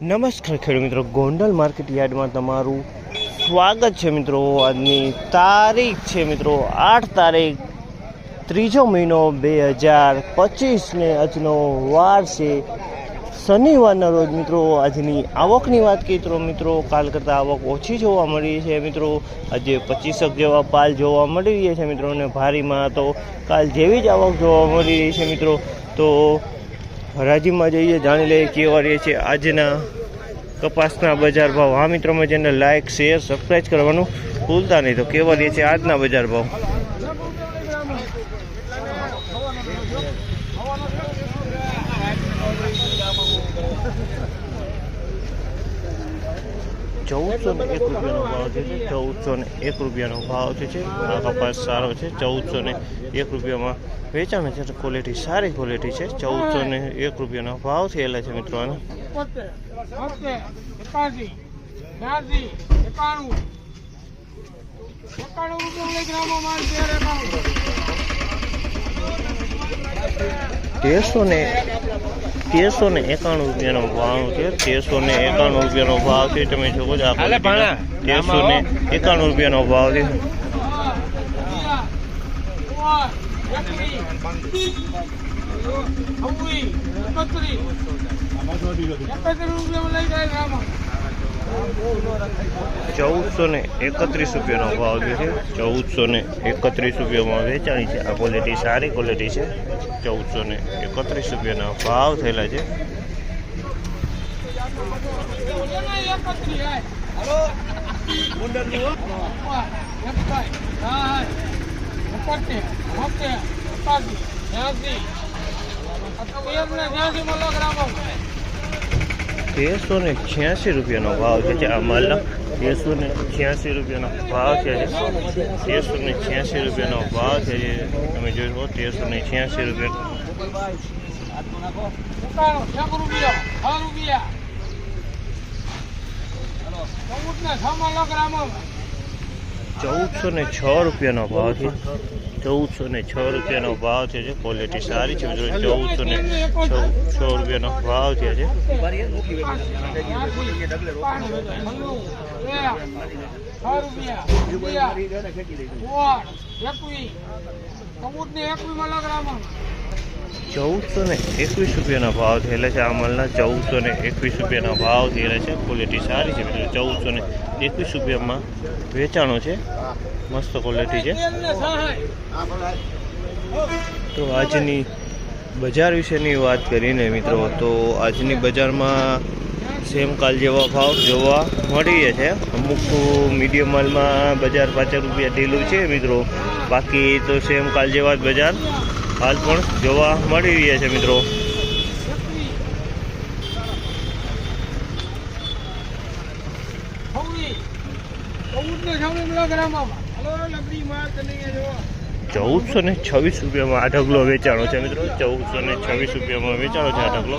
નમસ્કાર ખેડૂત મિત્રો, ગોંડલ માર્કેટ યાર્ડમાં તમારું સ્વાગત છે મિત્રો. આજની તારીખ છે મિત્રો, આઠ તારીખ, ત્રીજો મહિનો બે હજાર પચીસને આજનો વાર છે. શનિવારના રોજ મિત્રો, આજની આવકની વાત કરીએ તો મિત્રો, કાલ કરતાં આવક ઓછી જોવા મળી છે મિત્રો. આજે પચીસક જેવા પાલ જોવા મળી રહ્યા છે મિત્રો, અને ભારીમાં તો કાલ જેવી જ આવક જોવા મળી રહી છે મિત્રો. તો હરાજીમાં જઈએ, જાણી લઈએ કેવા રહે છે આજના કપાસના બજાર ભાવ. હા મિત્રો જેને લાઇક શેર સબસ્ક્રાઈબ કરવાનું ભૂલતા નહીં, તો કેવા રહે છે આજના બજાર ભાવ? ચૌદસો ને એક રૂપિયાનો ભાવ છે ચૌદસો ને એક રૂપિયાનો ભાવ જે છે આ કપાસ સારો છે. ચૌદસો ને એક રૂપિયામાં વેચાણ છે. ક્વોલિટી સારી ક્વોલિટી છે. ચૌદસો ને એક રૂપિયાનો ભાવ થયેલા છે મિત્રો આના. તેરસો ને તેરસો ને એકાણું રૂપિયાનો ભાવ છે તેરસો ને એકાણું રૂપિયાનો ભાવ છે તમે જોવો છો. તેરસો ને એકાણું રૂપિયાનો ભાવ છે ચૌદસો ને એકત્રીસ રૂપિયાનો ભાવ જે છે ચૌદસો ને એકત્રીસ રૂપિયામાં વેચાણી છે આ ક્વોલિટી સારી ક્વોલિટી છે ચૌદસો ને એકત્રીસ રૂપિયાના ભાવ થયેલા છે તેરસો ને છ્યાસી રૂપિયાનો ભાવ છે આ માલના તેરસો ને છ્યાસી રૂપિયાનો ભાવ છે તેરસો ને છ્યાસી રૂપિયાનો ભાવ છે જે. તમે જોઈ શકો તેરસો ને છ્યાસી રૂપિયા. ચૌદસો ને છ રૂપિયાનો ભાવ છે. ચૌદસો ને છ રૂપિયાનો ભાવ છે જે ક્વોલિટી સારી છે. મિત્રો ચૌદસો ને છ છ રૂપિયાનો ભાવ છે જે. ચૌદસો ને એકવીસ રૂપિયાના ભાવ થયેલા છે. આ માલના ચૌદસો ને એકવીસ રૂપિયાના ભાવ થયેલા છે. ક્વોલિટી સારી છે. મિત્રો ચૌદસો ને એકવીસ રૂપિયામાં વેચાણો છે. મસ્ત ક્વોલિટી છે. તો આજની બજાર વિશેની વાત કરીને મિત્રો, તો આજની બજારમાં સેમ કાલ જેવા ભાવ જોવા મળીએ છે. અમુક મીડિયમ માલમાં બજાર પાંચ રૂપિયા ઢીલું છે મિત્રો. બાકી તો સેમ કાલ જેવા જ બજાર હાલ પણ જોવા મળી રહ્યા છે મિત્રો. ચૌદસો ને છવ્વીસ રૂપિયામાં આ ઢગલો વેચાણો છે મિત્રો. ચૌદસો ને છવ્વીસ રૂપિયામાં વેચાણો છે આ ઢગલો